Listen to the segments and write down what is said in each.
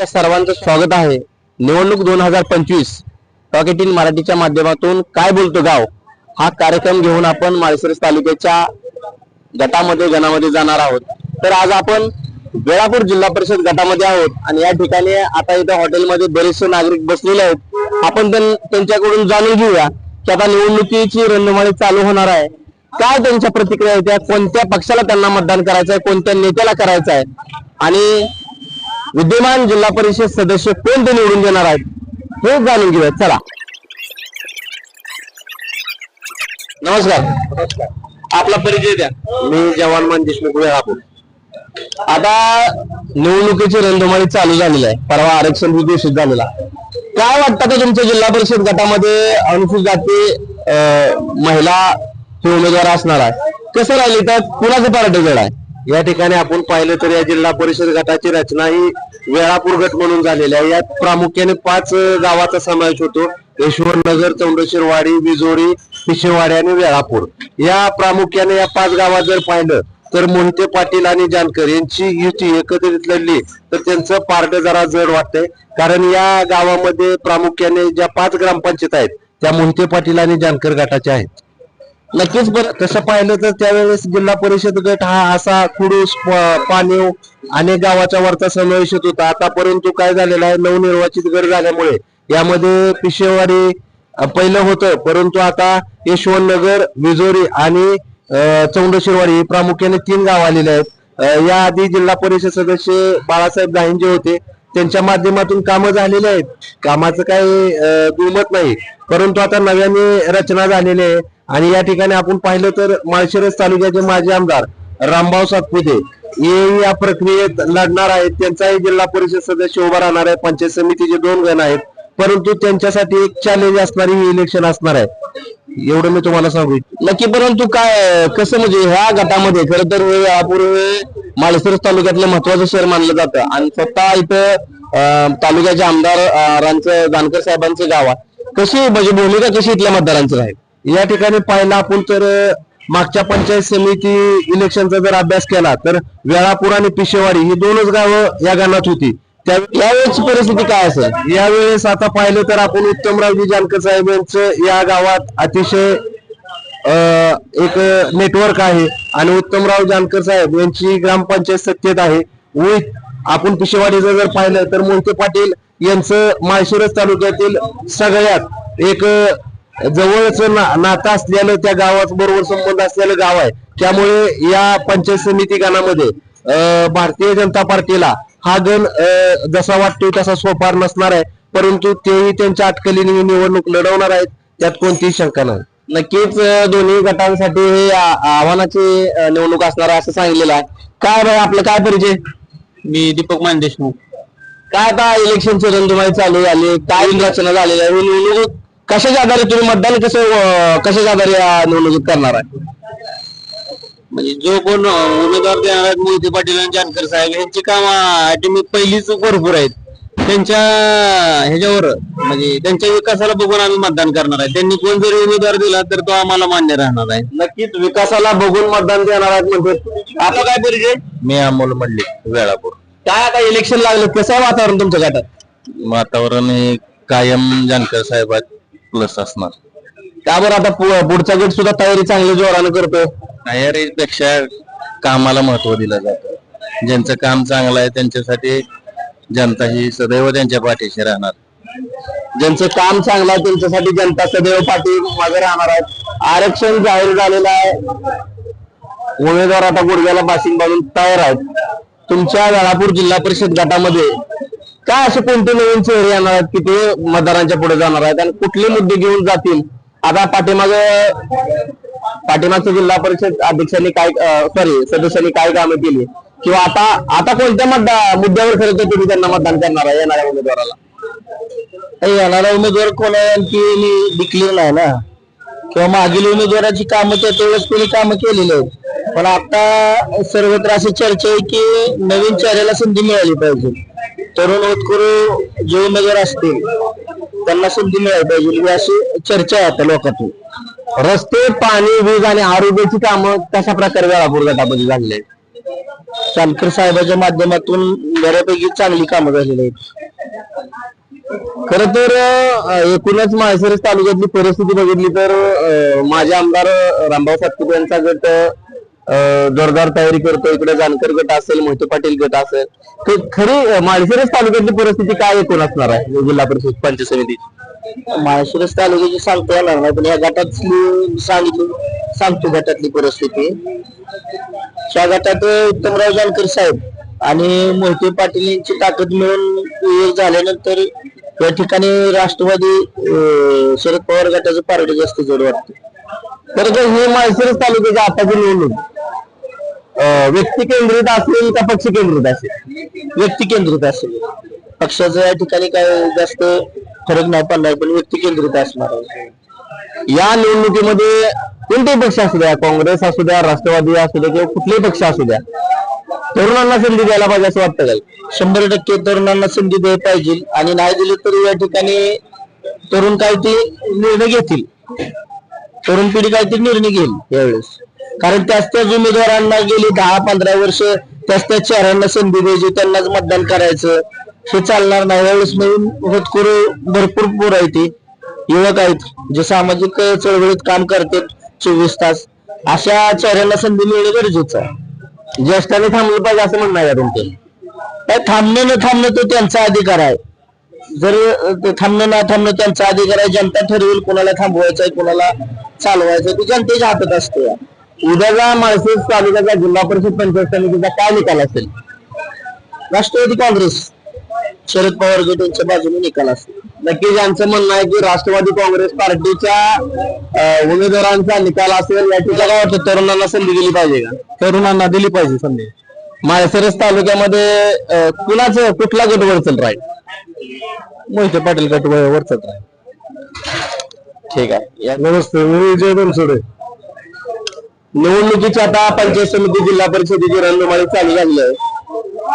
आपल्या सर्वांचं स्वागत आहे. निवडणूक दोन हजार पंचवीस टॉक इन मराठीच्या माध्यमातून काय बोलतो गाव? हा कार्यक्रम घेऊन आपण माळशिरस तालुक्याच्या गटामध्ये गणामध्ये जाणार आहोत. तर आज आपण वेळापूर जिल्हा परिषद गटामध्ये आहोत आणि या ठिकाणी आता इथं हॉटेलमध्ये बरेचसे नागरिक बसलेले आहेत. आपण त्यांच्याकडून जाणून घेऊया की आता निवडणुकीची रणधुमाळी चालू होणार आहे. काय त्यांच्या प्रतिक्रिया येत्या कोणत्या पक्षाला त्यांना मतदान करायचं आहे कोणत्या नेत्याला करायचं आहे आणि विद्यमान जिल्हा परिषद सदस्य कोण ते निवडून देणार आहेत? हे जाणून घेऊयात. चला. नमस्कार. आपला परिचय द्या. मी जवानमान देशमुख वेळापूर. आता निवडणुकीची रणधुमाळी चालू झालेली आहे. परवा आरक्षण घोषित झालेला काय वाटतं ते तुमच्या जिल्हा परिषद गटामध्ये अनुसूचित जाती अं, महिला हे उमेदवार असणार आहे कसं राहिले तर कुणाचं पार्टी जड आहे? या ठिकाणी आपण पाहिलं तर या जिल्हा परिषद गटाची रचना ही वेळापूर गट म्हणून झालेली आहे. यात प्रामुख्याने पाच गावाचा समावेश होतो. यशवंतनगर चौंडशीरवाडी विजोरी पिशेवाडी आणि वेळापूर. या प्रामुख्याने या पाच गावात जर पाहिलं तर मोहिते पाटील आणि जानकर यांची युती एकत्रित लढली तर त्यांचं पार्ट जरा जड वाटतंय. कारण या गावामध्ये प्रामुख्याने ज्या पाच ग्रामपंचायत आहेत त्या मोहिते पाटील आणि जानकर गटाच्या आहेत. नक्कीच बरं. तसं पाहिलं तर त्यावेळेस जिल्हा परिषद गट हा असा कुडूस पाणीव अनेक गावाच्या वरचा समावेश होत होता. आता परंतु काय झालेलं आहे? नवनिर्वाचित गट झाल्यामुळे. यामध्ये पिशेवाडी पहिलं होतं. परंतु आता यशवंतनगर विजोरी आणि चौंडशिरवाडी हे प्रामुख्याने तीन गाव आलेले आहेत. याआधी जिल्हा परिषद सदस्य बाळासाहेब दाहिंजे होते. त्यांच्या माध्यमातून कामं झालेली आहेत. कामाचं काही दुमत नाही. परंतु आता नव्याने रचना झालेली आहे. आणि या ठिकाणी आपण पाहिलं तर माळशिरस तालुक्याचे माजी आमदार रामभाऊ सातपुते हे या प्रक्रियेत लढणार आहेत. त्यांचाही जिल्हा परिषद सदस्य उभा राहणार आहे. पंचायत समितीचे दोन गण आहेत. परंतु त्यांच्यासाठी एक चॅलेंज असणारी ही इलेक्शन असणार आहे. एवढं मी तुम्हाला सांगू नक्की परंतु काय कसं म्हणजे ह्या गटामध्ये खरं तर यापूर्वी माळशिरस तालुक्यातलं महत्वाचं शहर मानलं जातं. आणि स्वतः इथं तालुक्याचे आमदारांचं जानकर साहेबांचं गाव आहे. कशी म्हणजे भूमिका कशी इथल्या मतदारांचं राहील? या ठिकाणी पाहिलं आपण तर मागच्या पंचायत समिती इलेक्शनचा जर अभ्यास केला तर वेळापूर आणि पिशेवाडी ही दोनच गावं या गाणात होती. त्या यावेळेची परिस्थिती काय असेल यावेळेस आता पाहिलं तर आपण उत्तमरावजी जानकर साहेब यांचं या गावात अतिशय अं, एक नेटवर्क आहे. आणि उत्तमराव जानकर साहेब यांची ग्रामपंचायत सत्तेत आहे. विथ आपण पिशेवाडीचं जर पाहिलं तर मोहिते पाटील यांचं माळशिरस तालुक्यातील सगळ्यात एक जवळच नातं असलेलं त्या गावात बरोबर संबंध असलेलं गाव आहे. त्यामुळे या पंचायत समिती गणामध्ये भारतीय जनता पार्टीला हा गण जसा वाटतोय तसा सोपार नसणार आहे. परंतु तेही त्यांच्या अटकलीने निवडणूक लढवणार आहेत. त्यात कोणतीही शंका नाही. नक्कीच दोन्ही गटांसाठी हे आव्हानाची निवडणूक असणार आहे असं सांगितलेलं आहे. काय आपलं काय परिचय? मी दीपक मान देशमुख काय आता इलेक्शनची रणधुमाळी चालू झाली काय रचना झालेली आहे? निवडणूक कशाच्या आधारे तुम्ही मतदान कसं अं, कशाच्या आधारे या निवडणुकीत करणार आहे? म्हणजे जो कोण अं, उमेदवार देणार आहेत मोहिते पाटील आणि जानकर साहेब यांची काम पहिलीच भरपूर आहेत. त्यांच्या ह्याच्यावर म्हणजे त्यांच्या विकासाला बघून आम्ही मतदान करणार आहे. त्यांनी कोण जरी उमेदवार दिला तर तो आम्हाला मान्य राहणार आहे. नक्कीच विकासाला बघून मतदान देणार आहेत म्हणजे. आपला काय परिचय? मी अमोल मल्लिक वेळापूर. काय आता इलेक्शन लागलं? कसं आहे वातावरण तुमच्या गटात वातावरण हे कायम जानकर साहेब प्लस असणार. बरं आता पु- पुढचा गट सुद्धा तयारी चांगली जोरानं करतोय? तयारीपेक्षा कामाला महत्त्व दिलं जातं. ज्यांचं काम चांगलं आहे त्यांच्यासाठी जनता ही सदैव त्यांच्या पाठीशी राहणार. ज्यांचं काम चांगलं आहे त्यांच्यासाठी जनता सदैव पाठी मागे राहणार आहेत आरक्षण जाहीर झालेलं आहे. उमेदवार आता गुडघ्याला बाशिंग बांधून तयार आहेत. तुमच्या वेळापूर जिल्हा परिषद गटामध्ये काय असे कोणते नवीन चेहरे येणार आहेत की ते मतदारांच्या पुढे जाणार आहेत? आणि कुठले मुद्दे घेऊन जातील? आता पाठीमाग पाठीमागच्या जिल्हा परिषद अध्यक्षांनी काय सॉरी सदस्यांनी काय कामे केली? किंवा आता आता कोणत्या मतदा मुद्द्यावर खरं तर तुम्ही त्यांना मतदान करणार आहे येणाऱ्या उमेदवाराला? येणारा उमेदवार कोण आहे आणखी डिक्लेअर नाही ना. किंवा मागील उमेदवाराची कामं त्या त्यावेळेस कोणी कामं केलेली आहेत. पण आता सर्वत्र अशी चर्चा आहे की नवीन चेहऱ्याला संधी मिळाली पाहिजे. तरुण होतकरू जे उमेदवार असतील त्यांना संधी मिळाली पाहिजे. म्हणजे अशी चर्चा आहे आता लोकांतून रस्ते पाणी वीज आणि आरोग्याची कामं कशा प्रकारे वेळापूर गटामध्ये झालेली आहेत? जानकर साहेबाच्या माध्यमातून बऱ्यापैकी चांगली कामं झालेली आहेत. खर तर एकूणच माळशिरस तालुक्यातली परिस्थिती बघितली तर अं, आमदार रामभाऊ सातपुते यांचा गट जोरदार तयारी करतो इकडे जानकर गट असेल मोहिते पाटील गट असेल. तर खरी माळशिरस तालुक्यातली परिस्थिती काय एकूण असणार आहे? म्हणजे जिल्हा परिषद पंच समिती. माळशिरस तालुक्याची सांगता येणार नाही पण या गटातली सांगितली सांगतो गटातली परिस्थिती. या गटात उत्तमराव जानकर साहेब आणि मोहिते पाटील यांची ताकद मिळून एक झाल्यानंतर या ठिकाणी राष्ट्रवादी शरद पवार गटाचं पार्टी जास्त जड वाटतं. तर हे माळशिरस तालुक्याची आताची निवडणूक व्यक्ती केंद्रित असेल का पक्ष केंद्रित असेल? व्यक्ती केंद्रित असेल. पक्षाचं या ठिकाणी काय जास्त फरक नाही पडला पण व्यक्ती केंद्रित असणार या निवडणुकीमध्ये कोणतेही पक्ष असू द्या काँग्रेस असू द्या राष्ट्रवादी असू द्या किंवा कुठलेही पक्ष असू द्या तरुणांना संधी द्यायला पाहिजे असं वाटतं काय शंभर टक्के तरुणांना संधी द्यायला पाहिजे आणि नाही दिली तरी या ठिकाणी तरुण काय ते निर्णय घेतील. तरुण पिढी काहीतरी निर्णय घेईल यावेळेस. कारण त्याच त्याच उमेदवारांना गेली दहा पंधरा वर्ष त्याच त्याच चेहऱ्यांना संधी द्यायची त्यांनाच मतदान करायचं. हे चालणार नाही. यावेळेस नवीन होतकरू भरपूर पोर आहे ते युवक आहेत जे सामाजिक चळवळीत काम करतात चोवीस तास. अशा चेहऱ्यांना संधी मिळणं गरजेचं आहे. ज्येष्ठाने थांबलं पाहिजे असं म्हणणं आहे का तुमचं? थांबणं न थांबणं तो त्यांचा अधिकार आहे. जर थांबणं ना थांबणं त्यांचा अधिकार आहे जनता ठरवेल कोणाला थांबवायचं कोणाला चालवायचं ते जनतेच्या हातात असते उद्याचा माळशेज तालुक्याचा जिल्हा परिषद पंचायत समितीचा काय निकाल असेल राष्ट्रवादी काँग्रेस शरद पवार गट यांच्या बाजूने निकाल असेल. नक्कीच यांचं म्हणणं आहे की राष्ट्रवादी काँग्रेस पार्टीच्या उमेदवारांचा निकाल असेल या ठिकाणी काय वाटतं तरुणांना संधी दिली पाहिजे का? तरुणांना दिली पाहिजे संधी. माळशिरस तालुक्यामध्ये अं, कुणाचं कुठला गट वरचल राहील? मोहिते पाटील गट वरचत आहे ठीक आहे. या नमस्ते मी विजय बनसोडे. निवडणुकीची आता पंचायत समिती जिल्हा परिषदेची रणधुमाळी चालू झाली आहे.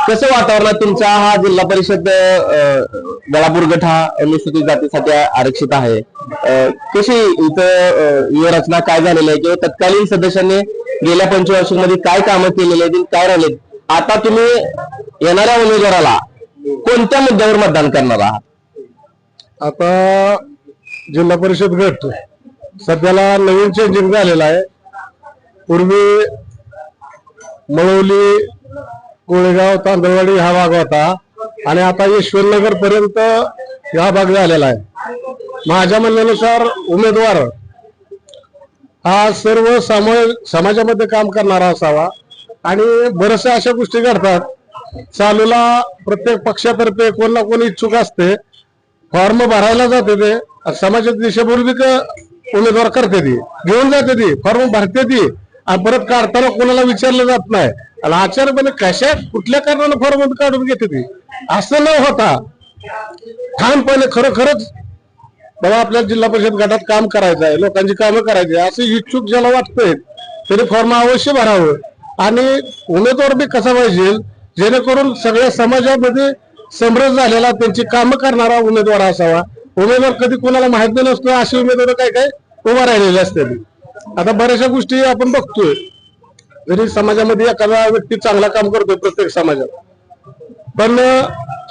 कसं वातावरणात तुमचा हा जिल्हा परिषद अं, गळापूर गट हा अनुसूचित जातीसाठी आरक्षित आहे. अं, कशी इथं अं, व्यूहरचना काय झालेली आहे? किंवा तत्कालीन सदस्यांनी गेल्या पंचवर्षामध्ये काय कामं केलेली आहेत आणि काय राहिलेत? आता तुम्ही येणाऱ्या उमेदवाराला कोणत्या मुद्द्यावर मतदान करणार आहात? आता जिल्हा परिषद गट सध्याला नवीन चेंजिंग झालेला आहे. पूर्वी मळवली कोळेगाव तांदळवाडी हा भाग होता. आणि आता ईश्वरनगर पर्यंत हा भाग झालेला आहे. माझ्या म्हणण्यानुसार उमेदवार हा सर्व समाजामध्ये काम करणारा असावा. आणि बऱ्याचशा अशा गोष्टी घडतात. चालूला प्रत्येक पक्षातर्फे कोण ना कोण इच्छुक असते. फॉर्म भरायला जाते ते. समाजात दिशेपूर्वी उमेदवार करते ती. घेऊन जाते ती. फॉर्म भरते ती. आणि परत काढताना कोणाला विचारलं जात नाही. आणि आचारपणे कशा कुठल्या कारणाने फॉर्म काढून घेते ती? असं न होता ठामपणे खरोखरच बाबा आपल्या जिल्हा परिषद गटात काम करायचं आहे. लोकांची कामं करायची असं इच्छुक ज्याला वाटतंय त्याने फॉर्म अवश्य भरावं. आणि उमेदवार बी कसा पाहिजे? जेणेकरून सगळ्या समाजामध्ये समरस झालेला त्यांची कामं करणारा उमेदवार असावा. उमेदवार कधी कोणाला माहिती नसतो अशी उमेदवार काय काय उभा राहिलेले असतात आता बऱ्याचशा गोष्टी आपण बघतोय. जरी समाजामध्ये एखादा व्यक्ती चांगला काम करतोय प्रत्येक समाजात. पण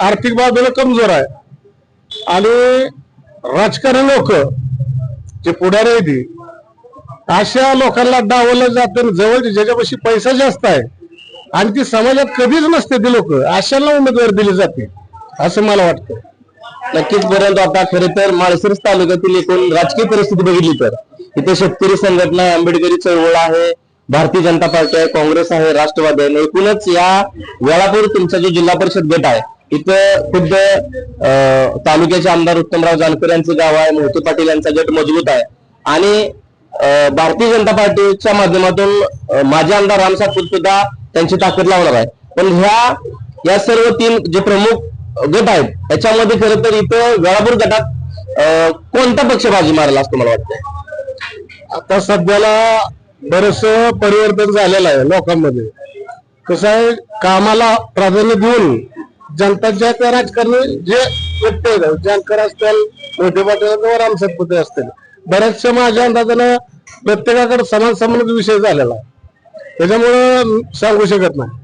आर्थिक बाजूला कमजोर आहे. आणि राजकारणी लोक जे पुढारी ती अशा लोकांना डावलं जातं जवळ ज्याच्यापाशी पैसा जास्त आहे आणि ती समाजात कधीच नसते ती लोक अशांना उमेदवार दिली जाते असं मला वाटतं. नक्कीच परंतु आता खरे तर माळशिरस तालुक्यातील एकूण राजकीय परिस्थिती बघितली तर इथे शेतकरी संघटना आंबेडकरी चळवळ आहे भारतीय जनता पार्टी आहे काँग्रेस आहे राष्ट्रवादी आहे एकूणच या वेळापूर तुमचा जो जिल्हा परिषद गट आहे इथं खुद्द अं, तालुक्याचे आमदार उत्तमराव जानकर यांचं गाव आहे मोहिते पाटील यांचा गट मजबूत आहे आणि भारतीय जनता पार्टीच्या माध्यमातून माझे आमदार राम सातपुते सुद्धा त्यांची ताकद लावणार आहे पण ह्या या सर्व तीन जे प्रमुख गट आहेत त्याच्यामध्ये खरं तर इथं वेळापूर गटात अं, कोणता पक्ष बाजी मारला असं मला वाटतंय? आता सध्याला बरस परिवर्तन झालेलं आहे लोकांमध्ये. कसं आहे कामाला प्राधान्य देऊन जनताच्या त्या राजकारणी जे व्यक्ती आहेत जानकर असतील मोठे पाटील किंवा रामसाहेब पुते असतील. बऱ्याचशा माझ्या अंदाजानं प्रत्येकाकडे समान समान विषय झालेला आहे. त्याच्यामुळं सांगू शकत नाही.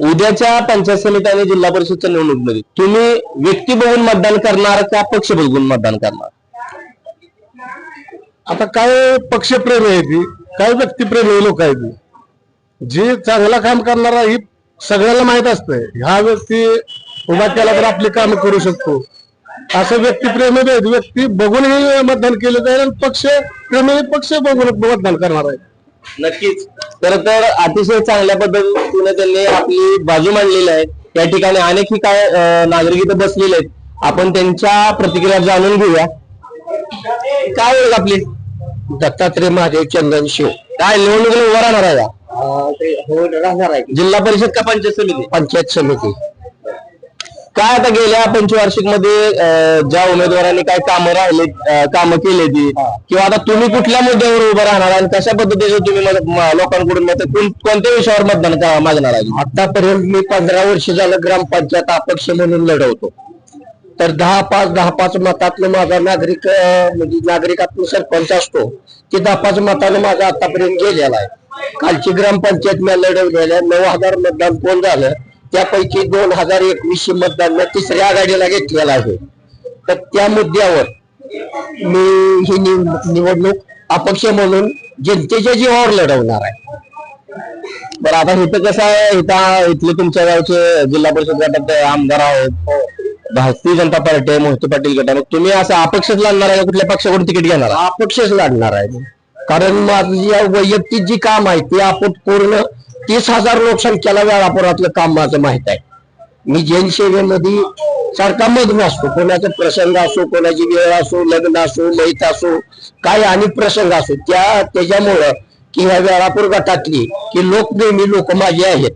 उद्याच्या पंचायत समिती आणि जिल्हा परिषदच्या निवडणुकीमध्ये तुम्ही व्यक्ती बघून मतदान करणार का पक्ष बघून मतदान करणार? आता काय पक्षप्रेमी आहे ती काय व्यक्तिप्रेमी लोक आहेत ती. जे चांगलं काम करणारा ही सगळ्याला माहीत असतंय. ह्या व्यक्ती उभा केला तर आपली काम करू शकतो. असं व्यक्तिप्रेमी व्यक्ती बघूनही मतदान केलं जाईल आणि पक्ष प्रेमी पक्ष बघून मतदान करणार आहे. नक्कीच. तर तर अतिशय चांगल्या पद्धतीने त्यांनी आपली बाजू मांडलेली आहे. या ठिकाणी अनेकही काय नागरिक इथं बसलेले आहेत. आपण त्यांच्या प्रतिक्रिया जाणून घेऊया. काय ओळख आपली? दत्तात्रय महादेव चंदन शिव. काय निवडणुकीला उभा राहणार आहे का? हो राहणार आहे. जिल्हा परिषद का पंचायत समिती? पंचायत समिती. काय आता गेल्या पंचवार्षिकमध्ये ज्या उमेदवारांनी काय कामं राहिले कामं केली ती किंवा आता तुम्ही कुठल्या मुद्द्यावर उभं राहणार आणि कशा पद्धतीचं तुम्ही लोकांकडून मत कोण- कोणत्या विषयावर मतदान का- मागणार आहे? आतापर्यंत मी पंधरा वर्ष झालं ग्रामपंचायत अपक्ष म्हणून लढवतो. तर दहा पाच दहा पाच मतातलं माझा नागरिक अं, म्हणजे नागरिकातून सरपंच असतो ते दहा पाच मतानं माझा आतापर्यंत गेलेला आहे. कालची ग्रामपंचायत मी लढवलेल्या नऊ हजार मतदान कोण झालं? त्यापैकी दोन हजार एकवीसशे मतदान तिसऱ्या आघाडीला घेतलेलं आहे. तर त्या मुद्द्यावर मी ही निव- निवडणूक अपक्ष म्हणून जनतेच्या जीवावर लढवणार आहे. बरं आता इथं कसं आहे? इथं इथले तुमच्या गावचे जिल्हा परिषद गटात आमदार आहेत. भारतीय जनता पार्टी आहे मोहिते पाटील मग तुम्ही असं अपक्षच लढणार आहे कुठल्या पक्षाकडून तिकीट घेणार? अपक्षच लढणार आहे. कारण माझं वैयक्तिक जी काम आहे ते आपण पूर्ण तीस हजार लोकसंख्याला वेळापुरातलं काम माझं माहीत आहे. मी जनसेवेमध्ये सारखा मधून असतो. कोणाचा प्रसंग असो कोणाची वेळ असो लग्न असो लयत असो काय आणि प्रसंग असो त्या त्याच्यामुळं की ह्या वेळापूर गटातली की लोकप्रेमी लोक माझे आहेत.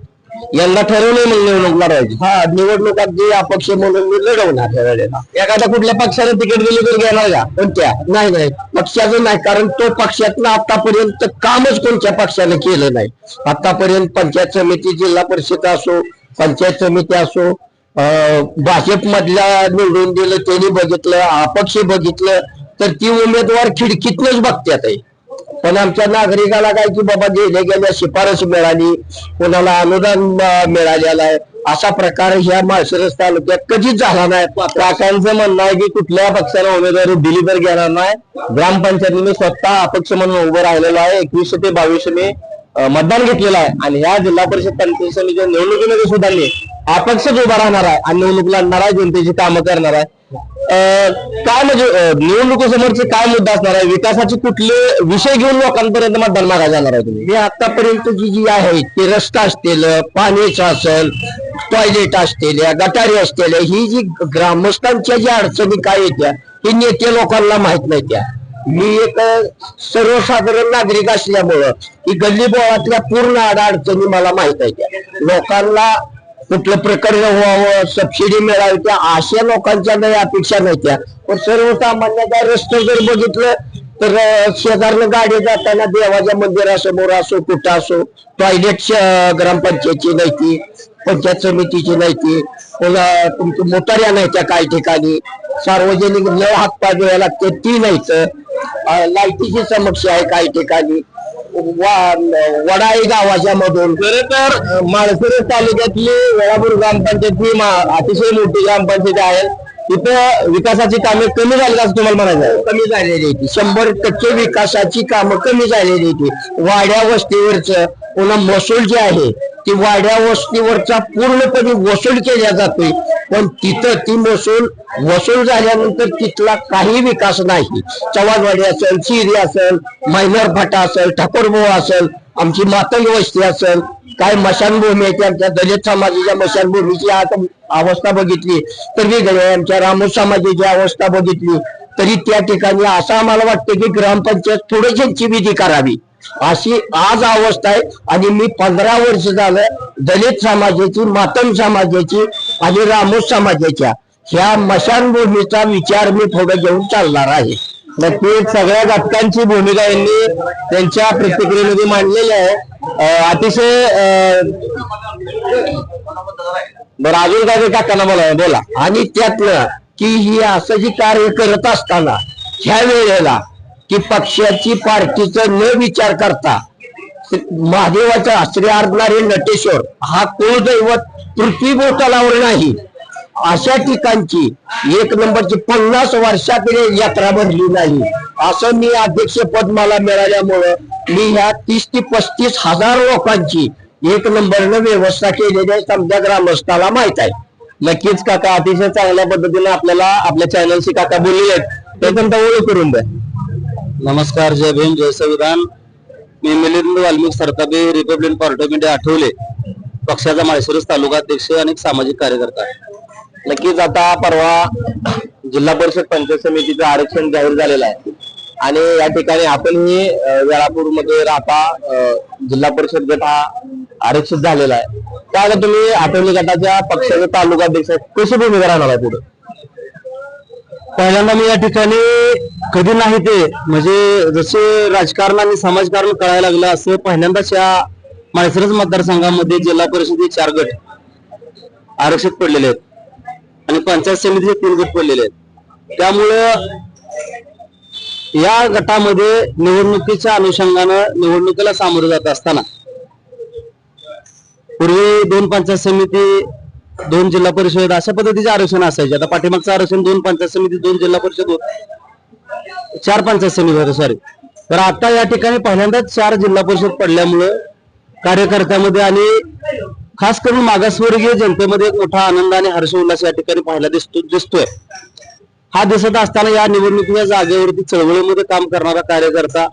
यांना ठरवलंय मग निवडणूक लढवायची. हा निवडणुकात जे अपक्ष म्हणून मी लढवणार या वेळेला. एखाद्या कुठल्या पक्षाने तिकीट दिली तर घेणार का? कोणत्या? नाही नाही. पक्षाचं नाही कारण तो पक्षातनं आतापर्यंत कामच कोणत्या पक्षाने केलं नाही. आतापर्यंत पंचायत समिती जिल्हा परिषद असो पंचायत समिती असो भाजप मधल्या निवडून दिलं त्यांनी बघितलं अपक्ष बघितलं तर ती उमेदवार खिडकीतनच बघत्यात आहे. पण आमच्या नागरिकाला काय की बाबा गेल्या गेल्या शिफारस मिळाली कोणाला अनुदान मिळालेलं आहे. असा प्रकार ह्या माळशिरस तालुक्यात कधीच झाला नाही. काकांचं म्हणणं आहे की कुठल्या पक्षाला उमेदवारी दिली तर घेणार नाही. ग्रामपंचायतीने स्वतः अपक्ष म्हणून उभं राहिलेलं आहे. एकवीसशे ते बावीसशे मे मतदान घेतलेलं आहे. आणि ह्या जिल्हा परिषद पंचायत समितीच्या निवडणुकीमध्ये सुद्धा मी अपक्षच उभा राहणार आहे आणि निवडणूक लढणार आहे जनतेची कामं करणार आहे. काय म्हणजे निवडणुकीसमोरचे काय मुद्दा असणार आहे? विकासाचे कुठले विषय घेऊन लोकांपर्यंत मतदान मागायला जाणार आहे तुम्ही? हे आतापर्यंत जी जी आहे ते रस्ता असतील पाण्याचं असेल टॉयलेट असतील गटारी असतील ही जी ग्रामस्थांच्या ज्या अडचणी काय येत्या हे नेते लोकांना माहीत नाही त्या. मी एक सर्वसाधारण नागरिक असल्यामुळं ही गल्ली बोळातल्या पूर्ण अडचणी मला माहीत आहे त्या. लोकांना कुठलं प्रकरण व्हावं सबसिडी मिळावी त्या अशा लोकांच्या काही अपेक्षा नव्हत्या. पण सर्वसामान्याचा रस्ते जर बघितलं तर शेजारनं गाडी जाताना देवाच्या मंदिरासमोर असो कुठं असो टॉयलेट ग्रामपंचायतची नाही ती पंचायत समितीची नाही ती तुमची मोटाऱ्या नाही त्या काही ठिकाणी सार्वजनिक नळ हातपाय धुवायला लागते ती नाहीत. अ, लाईटीची समस्या आहे काही ठिकाणी. वडाई गावाच्या मधून खरं तर माळशिरस तालुक्यातली वेळापूर ग्रामपंचायत ही अतिशय मोठी ग्रामपंचायत आहे. इथं विकासाची कामे कमी झाली असं तुम्हाला म्हणायचं आहे. कमी झालेली होती शंभर टक्के विकासाची कामं कमी झालेली होती वाड्या वस्तीवरच पुन्हा महसूल जे आहे ती वाड्या वस्तीवरचा पूर्णपणे वसूल केला जातोय. पण तिथं ती महसूल वसूल झाल्यानंतर तिथला काही विकास नाही. चव्हाणवाडी असेल चिरी असेल मैनर फाटा असेल ठाकूरभाऊ असेल आमची मातंग वस्ती असेल काय मशानभूमी आहे आमच्या दलित समाजाच्या मशानभूमीची आता अवस्था बघितली. तर वेगळी आमच्या रामू समाजाची अवस्था बघितली. तरी त्या ठिकाणी असं आम्हाला वाटतं की ग्रामपंचायत थोडी त्यांची विधी करावी. अशी आज अवस्था आहे. आणि मी पंधरा वर्ष झालं दलित समाजाची मातम समाजाची आणि रामोस समाजाच्या ह्या मशानभूमीचा विचार मी पुढे घेऊन चालणार आहे. नक्कीच सगळ्या घटकांची भूमिका यांनी त्यांच्या प्रतिक्रियेमध्ये मांडलेली आहे. अतिशय अं, बरं अजून काय टाकताना काकांना बोला बोला. आणि त्यातलं की ही असं जी कार्य करत असताना ह्या वेळेला की पक्षाची पार्टीचं न विचार करता महादेवाचा श्री अर्धणारे नटेश्वर हा कुलदैवत पृथ्वी बोटालावर नाही. अशा ठिकाणची एक नंबरची पन्नास वर्षाकडे यात्रा भरली नाही. असं मी अध्यक्षपद मला मिळाल्यामुळं मी ह्या तीस ते पस्तीस हजार लोकांची एक नंबरनं व्यवस्था केलेली आहे समजा ग्रामस्थाला माहीत आहे. नक्कीच काका अतिशय चांगल्या पद्धतीने आपल्याला आपल्या चॅनलशी काका बोललेले आहेत. त्याच्यानंतर ओळख करून द्या. नमस्कार जय भीम जय संविधान. मी Milind Valmik Sartabe Republican party of India Athawale. पक्षाचा माळशिरस तालुका अध्यक्ष आणि सामाजिक कार्यकर्ता. नक्कीच आता परवा जिल्हा परिषद पंचायत समितीचं आरक्षण जाहीर झालेलं आहे. आणि या ठिकाणी आपणही वेळापूरमध्ये राहता जिल्हा परिषद गट हा आरक्षित झालेला आहे. त्यात तुम्ही आठवणी गटाच्या पक्षाच्या तालुका अध्यक्ष कशी भूमिका राहणार आहे पुढे? पहिल्यांदा मी या ठिकाणी कधी नाही ते म्हणजे जसे राजकारण आणि समाजकारण कळायला लागलं असं पहिल्यांदाच या माळसरस मतदारसंघामध्ये जिल्हा परिषदे चार गट आरक्षित पडलेले आहेत. आणि पंचायत समितीचे तीन गट पडलेले आहेत. त्यामुळं या गटामध्ये निवडणुकीच्या अनुषंगानं निवडणुकीला सामोरं जात असताना पूर्वी दोन पंचायत समिती दोन जिल्हा परिषद अशा पद्धतीचे आरक्षण असायचे. आता पाठीमागचं आरक्षण दोन पंचायत समिती दोन जिल्हा परिषद होत. चार पंचायत समिती होते सॉरी तर आता या ठिकाणी पहिल्यांदाच चार जिल्हा परिषद पडल्यामुळं कार्यकर्त्यामध्ये आणि खास करून मागासवर्गीय जनतेमध्ये एक मोठा आनंद आणि हर्ष उल्हास या ठिकाणी पाहायला दिसतो दिसतोय. हा दिसत असताना या निवडणुकीच्या जागेवरती चळवळीमध्ये काम करणारा कार्यकर्ता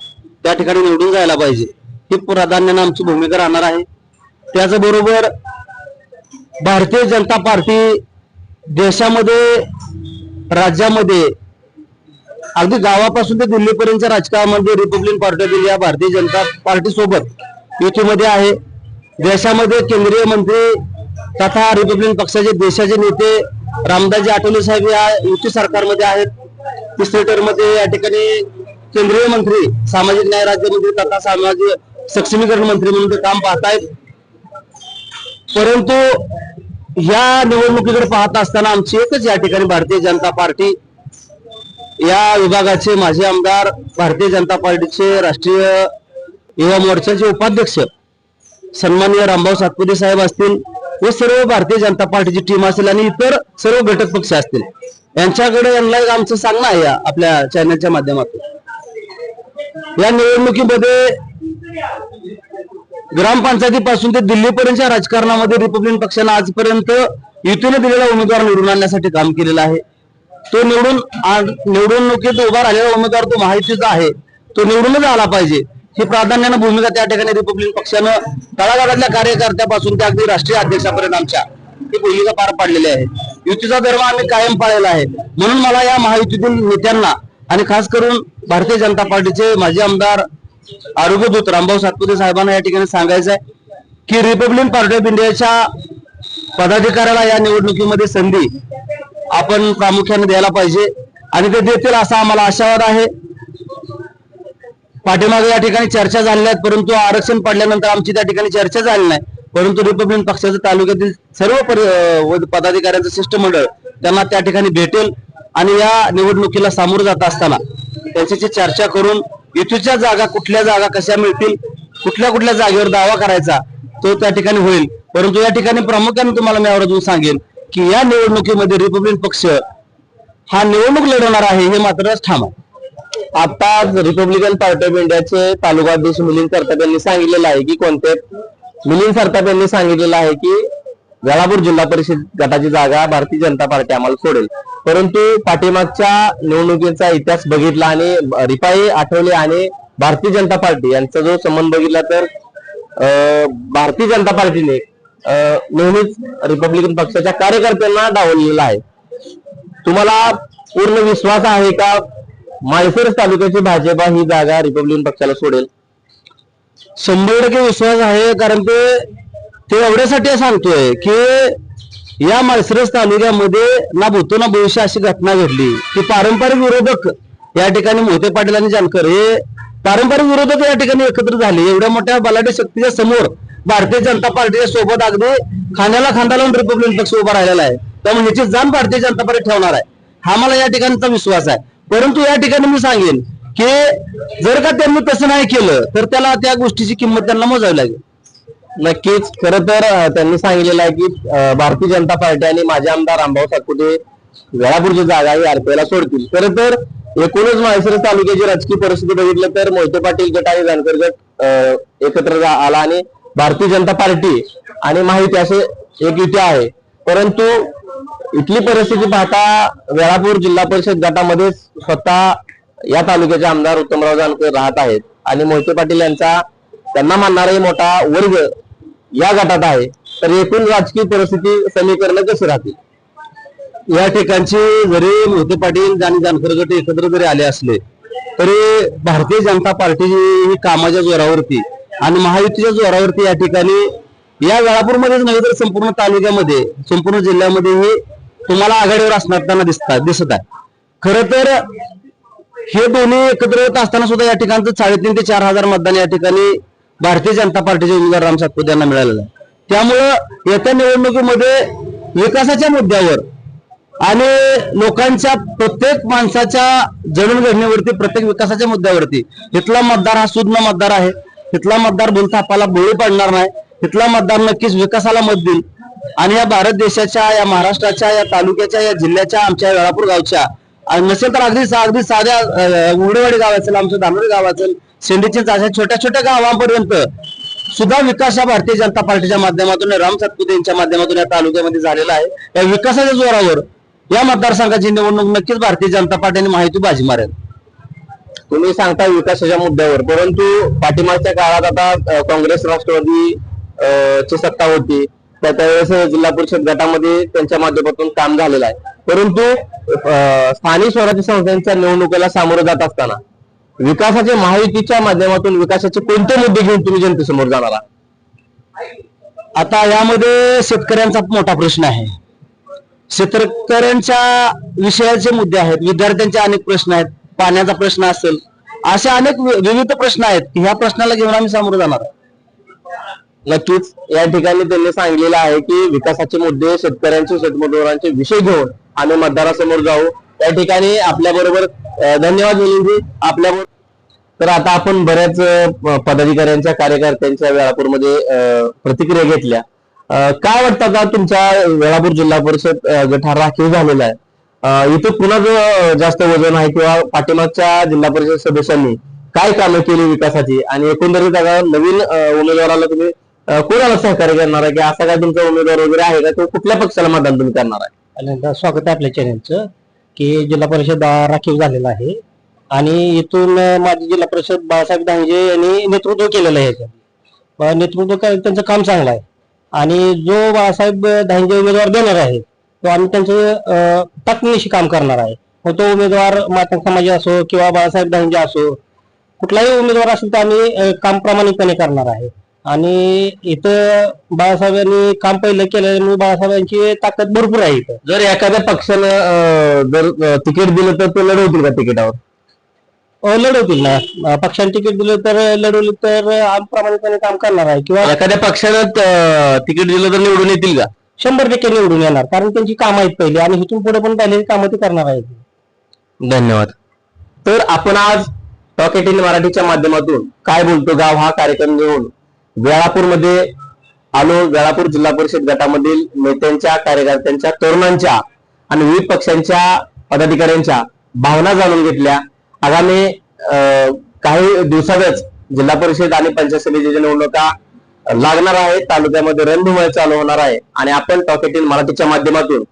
त्या ठिकाणी निवडून जायला पाहिजे. ही प्राधान्यानं आमची भूमिका राहणार आहे. त्याचबरोबर भारतीय जनता पार्टी देशामध्ये राज्यामध्ये अगदी गावापासून ते दिल्लीपर्यंतच्या राजकारणामध्ये Republican party of India Bharatiya Janata party सोबत युतीमध्ये आहे. देशामध्ये केंद्रीय मंत्री तथा रिपब्लिकन पक्षाचे देशाचे नेते रामदासजी आठवले साहेब या युती सरकारमध्ये आहेत. तिसऱ्या टर्ममध्ये या ठिकाणी केंद्रीय मंत्री सामाजिक न्याय राज्यमंत्री तथा सामाजिक सक्षमीकरण मंत्री म्हणून ते काम पाहतायत. परंतु या निवडणुकीकडे पाहत असताना आमची एकच या ठिकाणी भारतीय जनता पार्टी या विभागाचे माजी आमदार भारतीय जनता पार्टीचे राष्ट्रीय युवा मोर्चाचे उपाध्यक्ष सन्माननीय रामभाऊ सातपुते साहेब असतील व सर्व भारतीय जनता पार्टीची टीम असेल आणि इतर सर्व घटक पक्ष असतील. यांच्याकडे यांना एक आमचं सांगणं आहे या आपल्या चॅनलच्या माध्यमातून. या निवडणुकीमध्ये ग्रामपंचायतीपासून ते दिल्लीपर्यंतच्या राजकारणामध्ये रिपब्लिकन पक्षानं आजपर्यंत युतीने दिलेला उमेदवार निवडून आणण्यासाठी काम केलेलं आहे. तो निवडून निवडणुकीत उभा राहिलेला उमेदवार तो माहितीचा आहे. तो निवडूनच आला पाहिजे. ही प्राधान्यानं भूमिका त्या ठिकाणी रिपब्लिकन पक्षानं तळागाळातल्या कार्यकर्त्यापासून ते अगदी राष्ट्रीय अध्यक्षापर्यंत आमच्या ही भूमिका पार पाडलेली आहे. युतीचा धर्म आम्ही कायम पाळलेला आहे. म्हणून मला या महायुतीतील नेत्यांना आणि खास करून भारतीय जनता पार्टीचे माजी आमदार आरोग्यदूत रामभाऊ सातपुते साहेबांना या ठिकाणी सांगायचं आहे की रिपब्लिकन पार्टी ऑफ इंडियाच्या पदाधिकाऱ्याला या निवडणुकीमध्ये संधी आपण प्रामुख्याने द्यायला पाहिजे आणि ते देतील असा आम्हाला आशावाद आहे. पाठीमागे या ठिकाणी चर्चा झालेल्या आहेत परंतु आरक्षण पडल्यानंतर आमची त्या ठिकाणी चर्चा झाली नाही. परंतु रिपब्लिकन पक्षाचं तालुक्यातील सर्व पदाधिकाऱ्यांचं शिष्टमंडळ त्यांना त्या ठिकाणी भेटेल आणि या निवडणुकीला सामोरं जात असताना त्यांच्याशी चर्चा करून युतीच्या जागा कुठल्या जागा कशा मिळतील कुठल्या कुठल्या जागेवर दावा करायचा तो त्या ठिकाणी होईल. परंतु या ठिकाणी प्रामुख्याने तुम्हाला मी आवर्जून सांगेन की या निवडणुकीमध्ये रिपब्लिकन पक्ष हा निवडणूक लढवणार आहे हे मात्र ठाम आहे. आता रिपब्लिकन पार्टी ऑफ इंडियाचे तालुका अध्यक्ष मिलिंद सरताप यांनी सांगितलेलं आहे की कोणते मिलिंद सरताप यांनी सांगितलेलं आहे की वेळापूर जिल्हा परिषद गटाची जागा भारतीय जनता पार्टी आम्हाला सोडेल. परंतु पाठीमागच्या निवडणुकीचा इतिहास बघितला आणि रिपाई आठवले आणि भारतीय जनता पार्टी यांचा जो संबंध बघितला तर अं, भारतीय जनता पार्टीने नेहमीच रिपब्लिकन पक्षाच्या कार्यकर्त्यांना डावललेला आहे. तुम्हाला पूर्ण विश्वास आहे का? माळशिरस तालुक्याची भाजपा ही जागा रिपब्लिकन पक्षाला सोडेल. शंभर टक्के विश्वास आहे कारण ते ते एवढ्यासाठी सांगतोय की या माळशिरस तालुक्यामध्ये ना भूतो ना भविष्य अशी घटना घडली. की पारंपरिक विरोधक या ठिकाणी मोहिते पाटील आणि जानकर हे पारंपरिक विरोधक या ठिकाणी एकत्र झाले. एवढ्या मोठ्या बलाढ्य शक्तीच्या समोर भारतीय जनता पार्टीच्या सोबत अगदी खांद्याला खांदा लावून रिपब्लिकन पक्ष उभा राहिलेला आहे. त्यामुळे ह्याची जाण भारतीय जनता पार्टी ठेवणार आहे. हा मला या ठिकाणचा विश्वास आहे. परंतु या ठिकाणी मी सांगेन की जर का त्यांनी तसं नाही केलं तर त्याला त्या गोष्टीची किंमत त्यांना मोजावी लागेल. नक्कीच. खर तर त्यांनी सांगितलेलं आहे की भारतीय जनता पार्टी आणि माझे आमदार रामभाऊ सातपुते वेळापूरची जागा ही आरपीआयला सोडतील. खरं तर एकूणच माहेसरस तालुक्याची राजकीय परिस्थिती बघितलं तर मोहिते पाटील गट आणि जानकर गट एकत्र आला आणि भारतीय जनता पार्टी आणि माहिती असे एक युती आहे. परंतु इथली परिस्थिती पाहता वेळापूर जिल्हा परिषद गटामध्ये स्वतः या तालुक्याचे आमदार उत्तमराव जानकर राहत आहेत. आणि मोहिते पाटील यांचा त्यांना मानणाराही मोठा वर्ग या गटात आहे तर एकूण राजकीय परिस्थिती समीकरण कशी राहतील? या ठिकाणची जरी मोहिते पाटील आणि जानकर गट एकत्र जरी आले असले तरी भारतीय जनता पार्टी ही कामाच्या जोरावरती आणि महायुतीच्या जोरावरती या ठिकाणी या वेळापूरमध्येच नव्हे तर संपूर्ण तालुक्यामध्ये संपूर्ण जिल्ह्यामध्ये हे तुम्हाला आघाडीवर असणार त्यांना दिसतात दिसत आहे. खर तर हे दोन्ही एकत्र होत असताना सुद्धा या ठिकाणचं साडेतीन ते चार हजार मतदान या ठिकाणी भारतीय जनता पार्टीचे उमेदवार राम सातपुते यांना मिळालेलं आहे. त्यामुळं येत्या निवडणुकीमध्ये विकासाच्या मुद्द्यावर आणि लोकांच्या प्रत्येक माणसाच्या जडणघडणीवरती प्रत्येक विकासाच्या मुद्द्यावरती इथला मतदार हा सुज्ञ मतदार आहे. इथला मतदार बोलतापाला बोळी पडणार नाही. इथला मतदार नक्कीच विकासाला मत देईल. आणि या भारत देशाच्या या महाराष्ट्राच्या या तालुक्याच्या या जिल्ह्याच्या आमच्या वेळापूर गावच्या नसेल तर अगदी अगदी साध्या उघडेवाडी गाव असेल आमचं धानोरी गाव असेल शेंडीचे अशा छोट्या छोट्या गावांपर्यंत सुद्धा विकास या भारतीय जनता पार्टीच्या माध्यमातून राम सातपुते यांच्या माध्यमातून या तालुक्यामध्ये झालेला आहे. या विकासाच्या जोरावर या मतदारसंघाची निवडणूक नक्कीच भारतीय जनता पार्टीने माहिती बाजी मारेल तुम्ही सांगता विकासाच्या मुद्द्यावर परंतु पाठीमागच्या काळात आता काँग्रेस राष्ट्रवादी ची सत्ता होती त्या त्यावेळेस जिल्हा परिषद गटामध्ये त्यांच्या माध्यमातून काम झालेलं आहे. परंतु अं, स्थानिक स्वराज्य संस्थांच्या निवडणुकीला सामोरं जात असताना विकासाच्या महायुतीच्या माध्यमातून विकासाचे कोणते मुद्दे घेऊन तुम्ही जनतेसमोर जाणार आहात? आता यामध्ये शेतकऱ्यांचा मोठा प्रश्न आहे. शेतकऱ्यांच्या विषयाचे मुद्दे आहेत. विद्यार्थ्यांचे अनेक प्रश्न आहेत. पाण्याचा प्रश्न असेल असे अनेक विविध प्रश्न आहेत. ह्या प्रश्नाला घेऊन आम्ही सामोरं जाणार आहोत. नक्कीच या ठिकाणी त्यांनी सांगितलेलं आहे की विकासाचे मुद्दे शेतकऱ्यांचे शेतमजुरांचे विषय घेऊन आम्ही मतदारासमोर जाऊ. या ठिकाणी आपल्या बरोबर धन्यवाद मिलिंदजी आपल्या तर आता आपण बऱ्याच पदाधिकाऱ्यांच्या कार्यकर्त्यांच्या वेळापूरमध्ये प्रतिक्रिया घेतल्या. काय वाटतं का तुमच्या वेळापूर जिल्हा परिषद गठार गट हा राखीव झालेला आहे? इथे पुन्हा जो जास्त वजन आहे किंवा पाठीमागच्या जिल्हा परिषद सदस्यांनी काय कामं केली विकासाची? आणि एकंदरीत आता नवीन उमेदवाराला तुम्ही कोणाला सहकार्य करणार आहे? की असा काय तुमचा उमेदवार वगैरे आहे का? तो कुठल्या पक्षाला मतदान तुम्ही करणार आहे? स्वागत आहे आपल्या चॅनलचं की जिल्हा परिषद राखीव झालेला आहे. आणि इथून अ, माझी जिल्हा परिषद बाळासाहेब दांगे यांनी नेतृत्व केलेलं आहे याच्यात. नेतृत्व त्यांचं काम चांगलं आहे. आणि जो बाळासाहेब दांगे उमेदवार देणार आहे तो आम्ही त्यांचं टाकणीशी काम करणार आहे. मग तो उमेदवार मातंग समाजी असो किंवा बाळासाहेब दांगे असो कुठलाही उमेदवार असेल तर आम्ही काम प्रामाणिकपणे करणार आहे. आणि इथं बाळासाहेबांनी काम पहिलं केल्यामुळे बाळासाहेबांची ताकद भरपूर आहे इथं. जर एखाद्या पक्षानं अं, जर अं, तिकीट दिलं तर ते लढवतील का तिकिटावर? अ, लढवतील ना. अ, पक्षाने तिकीट दिलं तर लढवली तर आम्ही प्रामाणिकपणे काम करणार आहे. किंवा एखाद्या पक्षानं अं, तिकीट दिलं तर निवडून येतील का? शंभर टक्के निवडून येणार. कारण त्यांची कामं आहेत पहिली आणि इथून पुढे पण पहिले कामं ते करणार आहेत. धन्यवाद. तर आपण आज टॉक एटीन मराठीच्या माध्यमातून काय बोलतो गाव हा कार्यक्रम घेऊन वेळापूरमध्ये आलो. वेळापूर जिल्हा परिषद गटामधील नेत्यांच्या कार्यकर्त्यांच्या तरुणांच्या आणि विविध पक्षांच्या पदाधिकाऱ्यांच्या भावना जाणून घेतल्या. आगामी अं, काही दिवसातच जिल्हा परिषद आणि पंचायत समितीच्या निवडणुका लागणार आहे तालुक्यामध्ये रणधुमळ चालू होणार आहे आणि आपण टॉक मराठीच्या माध्यमातून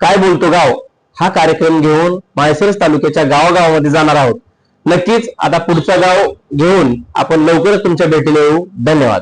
काय बोलतो गाव हा कार्यक्रम घेऊन माळशिरस तालुक्याच्या गावागावामध्ये जाणार आहोत. नक्कीच आता पुढचा गाव घेऊन आपण लवकरच तुमच्या भेटीला येऊ. धन्यवाद.